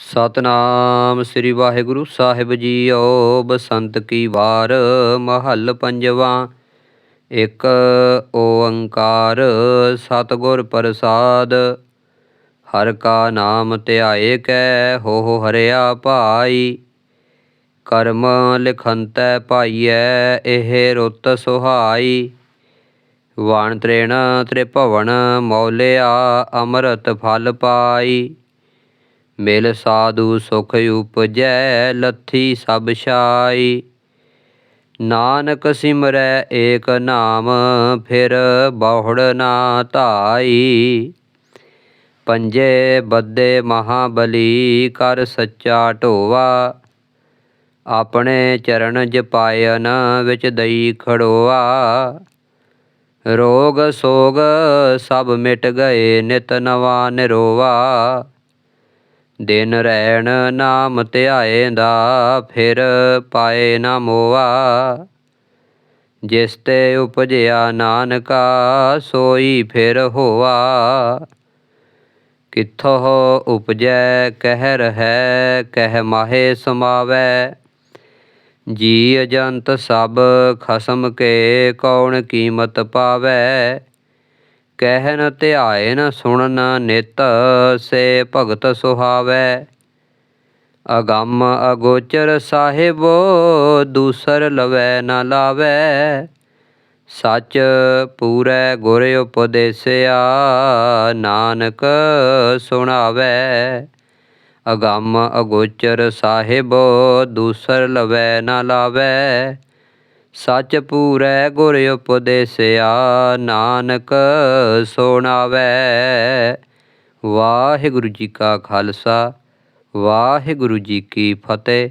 ਸਤਨਾਮ ਸ੍ਰੀ ਵਾਹਿਗੁਰੂ ਸਾਹਿਬ ਜੀਓ, ਬਸੰਤ ਕੀ ਵਾਰ, ਮਹੱਲ ਪੰਜਵਾ। ਇੱਕ ਓੰਕਾਰ ਸਤਿਗੁਰ ਪ੍ਰਸਾਦ, ਹਰ ਕਾ ਨਾਮ ਧਿਆਏ ਕੈ, ਹੋ ਹੋ ਹਰਿਆ ਭਾਈ। ਕਰਮ ਲਿਖੰਤੈ ਭਾਈਐ ਇਹ ਰੁੱਤ ਸੁਹਾਈ। ਵਾਣ ਤ੍ਰੇਣ ਤ੍ਰਿਭਵਨ ਮੌਲਿਆ, ਅੰਮ੍ਰਿਤ ਫਲ ਪਾਈ। ਮਿਲ ਸਾਧੂ ਸੁਖ ਉਪਜੈ ਲੱਥੀ ਸਭ ਛਾਈ। ਨਾਨਕ ਸਿਮਰੈ ਏਕ ਨਾਮ, ਫਿਰ ਬਹੁੜ ਨਾ ਧਾਈ। ਪੰਜੇ ਬੱਦੇ ਮਹਾਬਲੀ, ਕਰ ਸੱਚਾ ਢੋਵਾ। ਆਪਣੇ ਚਰਨ ਜਪਾਇਨ ਵਿੱਚ ਦਈ ਖੜੋਆ। ਰੋਗ ਸੋਗ ਸਭ ਮਿਟ ਗਏ, ਨਿਤ ਨਵਾ ਨਿਰੋਵਾ। ਦਿਨ ਰਹਿਣ ਨਾਮ ਧਿਆਏ ਦਾ ਫਿਰ ਪਾਏ ਨਾ ਮੋਆ। ਜਿਸ ਤੇ ਉਪਜਿਆ ਨਾਨਕਾ, ਸੋਈ ਫਿਰ ਹੋਆ। ਕਿੱਥੋਂ ਉਪਜੈ ਕਹਿ ਰਹੈ ਕਹਿ ਮਾਹੇ ਸਮਾਵੈ। ਜੀ ਅਜੰਤ ਸਭ ਖਸਮ ਕੇ, ਕੌਣ ਕੀਮਤ ਪਾਵੈ। ਕਹਿਨ ਧਿਆਇਨ ਸੁਣਨ ਨਿਤ ਸੇ ਭਗਤ ਸੁਹਾਵੈ। ਅਗੰਮ ਅਗੋਚਰ ਸਾਹਿਬ ਦੂਸਰ ਲਵੈ ਨਾ ਲਾਵੈ। ਸੱਚ ਪੂਰੈ ਗੁਰ ਉਪਦੇਸਿਆ ਨਾਨਕ ਸੁਣਾਵੈ। ਅਗੰਮ ਅਗੋਚਰ ਸਾਹਿਬ ਦੂਸਰ ਲਵੈ ਨਾ ਲਾਵੈ। ਸੱਚ ਪੂਰੈ ਗੁਰ ਉਪਦੇਸਿਆ ਨਾਨਕ ਸੁਣਾਵੈ। ਵਾਹਿਗੁਰੂ ਜੀ ਕਾ ਖਾਲਸਾ ਵਾਹਿਗੁਰੂ ਜੀ ਕੀ ਫਤਿਹ।